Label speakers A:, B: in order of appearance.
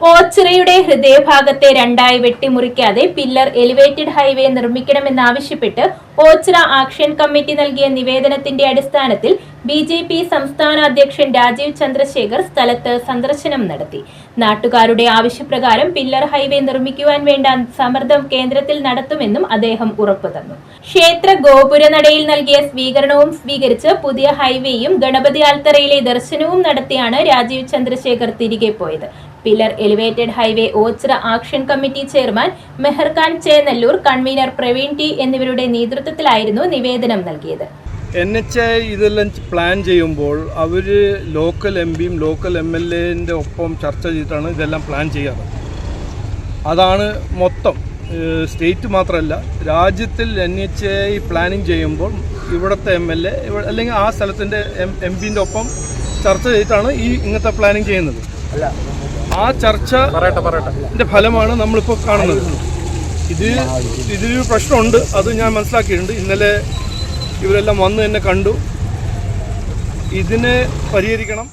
A: ഓച്ചിറയുടെ ഹൃദയഭാഗത്തെ രണ്ടായി വെട്ടിമുറിക്കാതെ പില്ലർ എലിവേറ്റഡ് ഹൈവേ നിർമ്മിക്കണമെന്നാവശ്യപ്പെട്ട് ഓച്ചിറ ആക്ഷൻ കമ്മിറ്റി നൽകിയ നിവേദനത്തിന്റെ അടിസ്ഥാനത്തിൽ ബി ജെ പി സംസ്ഥാന അധ്യക്ഷൻ രാജീവ് ചന്ദ്രശേഖർ സ്ഥലത്ത് സന്ദർശനം നടത്തി. നാട്ടുകാരുടെ ആവശ്യപ്രകാരം പില്ലർ ഹൈവേ നിർമ്മിക്കുവാൻ വേണ്ട സമ്മർദ്ദം കേന്ദ്രത്തിൽ നടത്തുമെന്നും അദ്ദേഹം ഉറപ്പു തന്നു. ക്ഷേത്ര ഗോപുരനടയിൽ നൽകിയ സ്വീകരണവും സ്വീകരിച്ച് പുതിയ ഹൈവേയും ഗണപതി ആൽത്തറയിലെ ദർശനവും നടത്തിയാണ് രാജീവ് ചന്ദ്രശേഖർ തിരികെ പോയത്. Pillar elevated highway Ochira action committee chairman Meharkhan Chenalloor convener Praveen T എന്നിവരുടെ നേതൃത്വത്തിലായിരുന്നു നിവേദനം നൽകിയത്.
B: എൻ എച്ച് ഐ ഇതെല്ലാം പ്ലാൻ ചെയ്യുമ്പോൾ അവർ ലോക്കൽ എം പിയും ലോക്കൽ എം എൽ എന്റെ ഒപ്പം ചർച്ച ചെയ്തിട്ടാണ് ഇതെല്ലാം പ്ലാൻ ചെയ്യാറ്. അതാണ് മൊത്തം. സ്റ്റേറ്റ് മാത്രമല്ല രാജ്യത്തിൽ എൻ എച്ച് ഐ പ്ലാനിങ് ചെയ്യുമ്പോൾ ഇവിടുത്തെ എം എൽ എ അല്ലെങ്കിൽ ആ സ്ഥലത്തിന്റെ എം എം പിന്റെ ഒപ്പം ചർച്ച ചെയ്തിട്ടാണ് ഈ ഇങ്ങനത്തെ പ്ലാനിങ് ചെയ്യുന്നത്. ആ ചർച്ച ഫലമാണ് നമ്മളിപ്പോൾ കാണുന്നത്. ഇത് ഇതിലൊരു പ്രശ്നമുണ്ട്. അത് ഞാൻ മനസ്സിലാക്കിയിട്ടുണ്ട്. ഇന്നലെ ഇവരെല്ലാം വന്ന് എന്നെ കണ്ടു. ഇതിനെ പരിഹരിക്കണം.